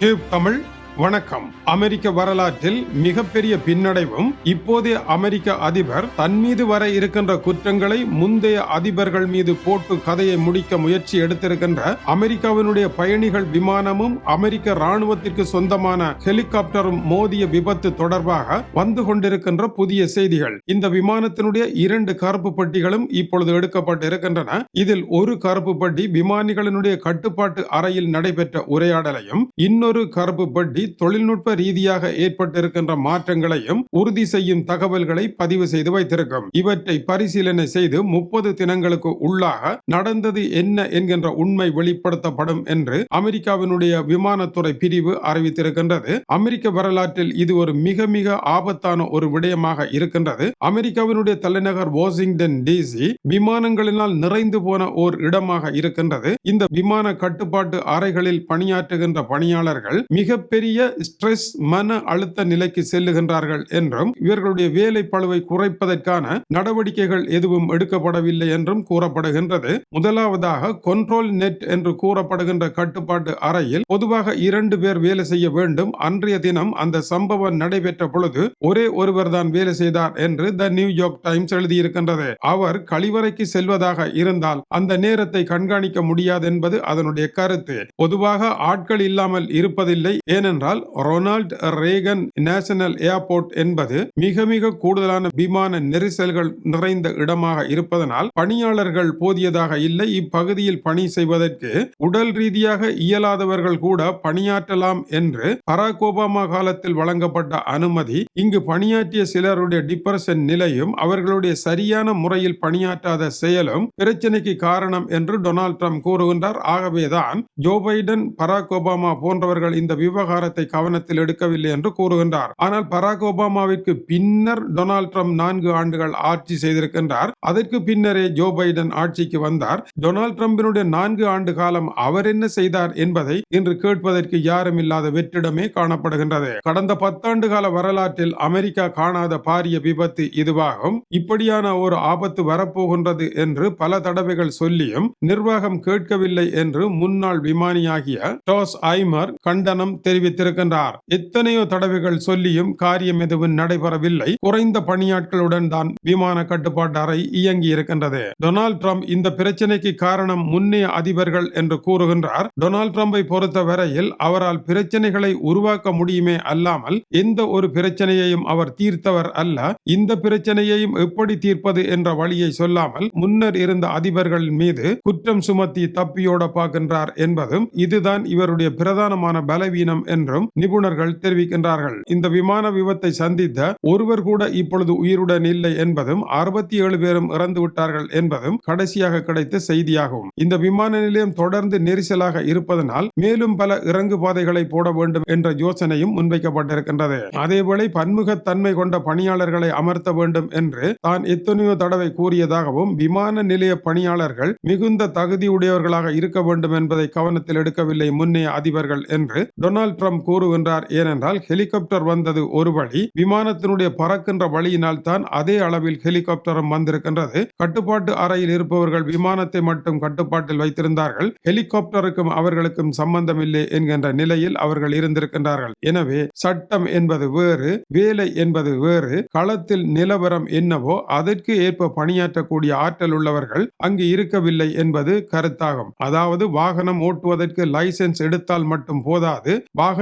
Tube Tamil வணக்கம். அமெரிக்க வரலாற்றில் மிகப்பெரிய பின்னடைவும் இப்போதைய அமெரிக்க அதிபர் தன் மீது வர இருக்கின்ற குற்றங்களை முந்தைய அதிபர்கள் மீது போட்டு கதையை முடிக்க முயற்சி எடுத்திருக்கின்ற அமெரிக்காவினுடைய பயணிகள் விமானமும் அமெரிக்க ராணுவத்திற்கு சொந்தமான ஹெலிகாப்டரும் மோதிய விபத்து தொடர்பாக வந்து கொண்டிருக்கின்ற புதிய செய்திகள். இந்த விமானத்தினுடைய இரண்டு கருப்பு பட்டிகளும் இப்பொழுது எடுக்கப்பட்டு இருக்கின்றன இதில் ஒரு கருப்பு பட்டி விமானிகளினுடைய கட்டுப்பாட்டு அறையில் நடைபெற்ற உரையாடலையும் இன்னொரு கருப்பு பட்டி தொழில்நுட்ப ரீதியாக ஏற்பட்டிருக்கின்ற மாற்றங்களையும் உறுதி செய்யும் தகவல்களை பதிவு செய்து வைத்திருக்கும். இவற்றை பரிசீலனை செய்து முப்பது தினங்களுக்கு உள்ளாக நடந்தது என்ன என்கின்ற உண்மை வெளிப்படுத்தப்படும் என்று அமெரிக்காவினுடைய விமானத்துறை பிரிவு அறிவித்திருக்கின்றது. அமெரிக்க வரலாற்றில் இது ஒரு மிக மிக ஆபத்தான ஒரு விடயமாக இருக்கின்றது. அமெரிக்காவினுடைய தலைநகர் வாஷிங்டன் டிசி விமானங்களினால் நிறைந்து போன ஓர் இடமாக இருக்கின்றது. இந்த விமான கட்டுப்பாட்டு அறைகளில் பணியாற்றுகின்ற பணியாளர்கள் மிகப்பெரிய ஸ்ட்ரெஸ் மன அழுத்த நிலைக்கு செல்லுகின்றார்கள் என்றும் இவர்களுடைய வேலை பழுவை குறைப்பதற்கான நடவடிக்கைகள் எதுவும் எடுக்கப்படவில்லை என்றும் கூறப்படுகின்றது. முதலாவதாக கண்ட்ரோல் நெட் என்று கூறப்படுகின்ற கட்டுப்பாட்டு அறையில் பொதுவாக இரண்டு பேர் வேலை செய்ய வேண்டும். அன்றைய தினம் அந்த சம்பவம் நடைபெற்ற பொழுது ஒரே ஒருவர் தான் வேலை செய்தார் என்று த நியூயார்க் டைம்ஸ் எழுதியிருக்கின்றது. அவர் கழிவறைக்கு செல்வதாக இருந்தால் அந்த நேரத்தை கண்காணிக்க முடியாது என்பது அதனுடைய கருத்து. பொதுவாக ஆட்கள் இல்லாமல் இருப்பதில்லை. ஏனென்றால் ரொனால்ட் ரேகன் நேஷனல் ஏர்போர்ட் என்பது மிக மிக கூடுதலான விமான நெரிசல்கள் நிறைந்த இடமாக இருப்பதனால் பணியாளர்கள் போதியதாக இல்லை. இப்பகுதியில் பணி செய்வதற்கு உடல் ரீதியாக இயலாதவர்கள் கூட பணியாற்றலாம் என்று பராக் ஒபாமா காலத்தில் வழங்கப்பட்ட அனுமதி இங்கு பணியாற்றிய சிலருடைய டிப்ரெஷன் நிலையும் அவர்களுடைய சரியான முறையில் பணியாற்றாத செயலும் பிரச்சனைக்கு காரணம் என்று டொனால்ட் ட்ரம்ப் கூறுகின்றார். ஆகவேதான் ஜோ பைடன் பராக் ஒபாமா போன்றவர்கள் இந்த விவகாரத்தை விவகாரத்தை கவனத்தில் எடுக்கவில்லை என்று கூறுகின்றார். ஆனால் பராக் ஒபாமாவிற்கு பின்னர் டொனால்ட் ட்ரம்ப் நான்கு ஆண்டுகள் ஆட்சி செய்திருக்கின்றார். அதற்கு பின்னரே ஜோ பைடன் ஆட்சிக்கு வந்தார். டொனால்ட் ட்ரம்பினுடைய நான்கு ஆண்டு காலம் அவர் என்ன செய்தார் என்பதை இன்று கேட்பதற்கு யாரும் இல்லாத வெற்றிடமே காணப்படுகின்றது. கடந்த பத்தாண்டு கால வரலாற்றில் அமெரிக்கா காணாத பாரிய விபத்து இதுவாகும். இப்படியான ஒரு ஆபத்து வரப்போகின்றது என்று பல தடவைகள் சொல்லியும் நிர்வாகம் கேட்கவில்லை என்று முன்னாள் விமானியாகிய டாஸ் ஐமர் கண்டனம் தெரிவித்திருக்கின்றார் எத்தனையோ தடவைகள் சொல்லியும் காரியம் எதுவும் நடைபெறவில்லை. குறைந்த பணியாட்களுடன் தான் விமான கட்டுப்பாட்டு அறை இயங்கி இருக்கின்றது. டொனால்ட் ட்ரம்ப் இந்த பிரச்சனைக்கு காரணம் முன்னைய அதிபர்கள் என்று கூறுகின்றார். டொனால்ட் ட்ரம்பை பொறுத்த வரையில் அவரால் பிரச்சனைகளை உருவாக்க முடியுமே அல்லாமல் எந்த ஒரு பிரச்சனையையும் அவர் தீர்த்தவர் அல்ல. இந்த பிரச்சனையையும் எப்படி தீர்ப்பது என்ற வழியை சொல்லாமல் முன்னர் இருந்த அதிபர்கள் மீது குற்றம் சுமத்தி தப்பியோட பார்க்கின்றார் என்பதும் இதுதான் இவருடைய பிரதானமான பலவீனம் என்று என்றும் நிபுணர்கள் தெரிவிக்கின்றார்கள். இந்த விமான விபத்தை சந்தித்த ஒருவர் கூட இப்பொழுது உயிருடன் இல்லை என்பதும் அறுபத்தி ஏழு பேரும் இறந்து விட்டார்கள் என்பதும் கடைசியாக கிடைத்த செய்தியாகும். இந்த விமான நிலையம் தொடர்ந்து நெரிசலாக இருப்பதனால் மேலும் பல இறங்கு பாதைகளை போட வேண்டும் என்ற யோசனையும் முன்வைக்கப்பட்டிருக்கின்றது. அதேவேளை பன்முகத்தன்மை கொண்ட பணியாளர்களை அமர்த்த வேண்டும் என்று தான் எத்தனையோ தடவை கூறியதாகவும் விமான நிலைய பணியாளர்கள் மிகுந்த தகுதியுடையவர்களாக இருக்க வேண்டும் என்பதை கவனத்தில் எடுக்கவில்லை முன்னைய அதிபர்கள் என்று டொனால்ட் ட்ரம்ப் கூறுகின்றார். ஏனென்றால் ஹெலிகாப்டர் வந்தது ஒரு வழி விமானத்தினுடைய பறக்கின்ற வழியினால் தான் அதே அளவில் ஹெலிகாப்டரும் வந்திருக்கின்றது. கட்டுப்பாட்டு அறையில் இருப்பவர்கள் விமானத்தை மட்டும் கட்டுப்பாட்டில் வைத்திருந்தார்கள். ஹெலிகாப்டருக்கும் அவர்களுக்கும் சம்பந்தம் இல்லை என்கின்ற நிலையில் அவர்கள் இருந்திருக்கின்றார்கள். எனவே சட்டம் என்பது வேறு வேலை என்பது வேறு களத்தில் நிலவரம் என்னவோ அதற்கு ஏற்ப பணியாற்றக்கூடிய ஆற்றல் உள்ளவர்கள் அங்கு இருக்கவில்லை என்பது கருத்தாகும். அதாவது வாகனம் ஓட்டுவதற்கு லைசென்ஸ் எடுத்தால் மட்டும் போதாது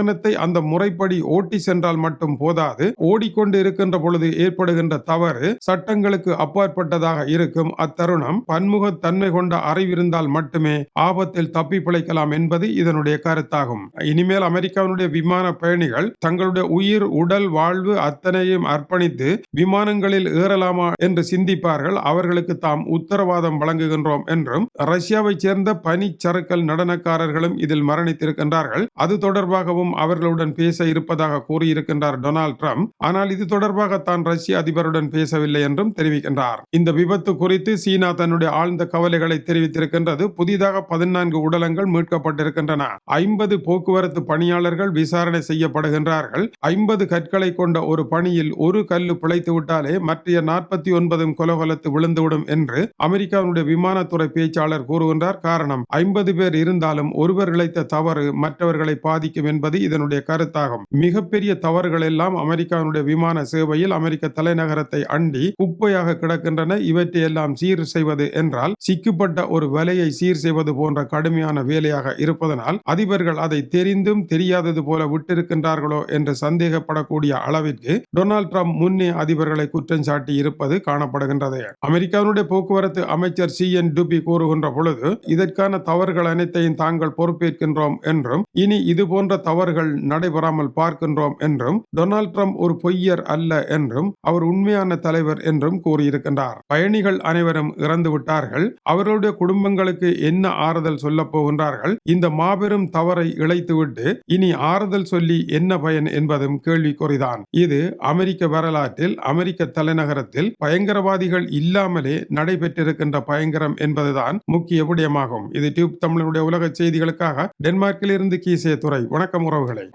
வாகனத்தை அந்த முறைப்படி ஓட்டி சென்றால் மட்டும் போதாது. ஓடிக்கொண்டு இருக்கின்ற பொழுது ஏற்படுகின்ற தவறு சட்டங்களுக்கு அப்பாற்பட்டதாக இருக்கும். அத்தருணம் பன்முகத்தன்மை கொண்ட அறிவிருந்தால் மட்டுமே ஆபத்தில் தப்பி பிழைக்கலாம் என்பது இதனுடைய கருத்தாகும். இனிமேல் அமெரிக்காவினுடைய விமான பயணிகள் தங்களுடைய உயிர் உடல் வாழ்வு அத்தனையும் அர்ப்பணித்து விமானங்களில் ஏறலாமா என்று சிந்திப்பார்கள். அவர்களுக்கு தாம் உத்தரவாதம் வழங்குகின்றோம் என்றும் ரஷ்யாவைச் சேர்ந்த பனிச்சறுக்கல் நடனக்காரர்களும் இதில் மரணித்திருக்கின்றார்கள். அது தொடர்பாகவும் அவர்களுடன் பேச இருப்பதாக கூறியிருக்கின்றார் டொனால்ட் ட்ரம்ப். ஆனால் இது தொடர்பாக தான் ரஷ்ய அதிபருடன் பேசவில்லை என்றும் தெரிவிக்கின்றார். இந்த விபத்து குறித்து சீனா தன்னுடைய ஆழ்ந்த கவலைகளை தெரிவித்திருக்கின்றது. புதிதாக பதினான்கு உடலங்கள் மீட்கப்பட்டிருக்கின்றன. ஐம்பது போக்குவரத்து பணியாளர்கள் விசாரணை செய்யப்படுகின்றார்கள். ஐம்பது கற்களை கொண்ட ஒரு பணியில் ஒரு கல்லு பிழைத்து விட்டாலே மற்ற நாற்பத்தி ஒன்பதும் கொலகொலத்து விழுந்துவிடும் என்று அமெரிக்காவுடைய விமானத்துறை பேச்சாளர் கூறுகின்றார். காரணம் ஐம்பது பேர் இருந்தாலும் ஒருவர் இழைத்த தவறு மற்றவர்களை பாதிக்கும் என்பது இதனுடைய கருத்தாகும். மிகப்பெரிய தவறுகள் எல்லாம் அமெரிக்காவினுடைய விமான சேவையில் அமெரிக்க தலைநகரத்தை அண்டி குப்பையாக கிடக்கின்றன. இவற்றை எல்லாம் சீர் செய்வது என்றால் சிக்கப்பட்ட ஒரு வலையை சீர் செய்வது போன்ற கடுமையான வேலையாக இருப்பதனால் அதிபர்கள் அதை தெரிந்தும் தெரியாதது போல விட்டிருக்கின்றார்களோ என்று சந்தேகப்படக்கூடிய அளவிற்கு டொனால்ட் ட்ரம்ப் முன்னே அதிபர்களை குற்றம் சாட்டி இருப்பது காணப்படுகின்றது. அமெரிக்காவினுடைய போக்குவரத்து அமைச்சர் சி. என். டுபி கூறுகின்ற பொழுது இதற்கான தவறுகள் அனைத்தையும் தாங்கள் பொறுப்பேற்கின்றோம் என்றும் இனி இது போன்ற தவறுகள் நடைபெறாமல் பார்க்கின்றோம் என்றும் டொனால்ட் ட்ரம்ப் ஒரு பொய்யர் அல்ல என்றும் அவர் உண்மையான தலைவர் என்றும் கூறியிருக்கின்றார். பயணிகள் அனைவரும் இறந்து விட்டார்கள். அவர்களுடைய குடும்பங்களுக்கு என்ன ஆறுதல் சொல்ல போகின்றார்கள்? இந்த மாபெரும் தவறை இழைத்துவிட்டு இனி ஆறுதல் சொல்லி என்ன பயன் என்பதும் கேள்விக்குறிதான். இது அமெரிக்க வரலாற்றில் அமெரிக்க தலைநகரத்தில் பயங்கரவாதிகள் இல்லாமலே நடைபெற்றிருக்கின்ற பயங்கரம் என்பதுதான் முக்கிய விடயமாகும். இது டியூப் தமிழனுடைய உலக செய்திகளுக்காக டென்மார்க்கில் இருந்து கீசே துறை வணக்கம் உறவுகளை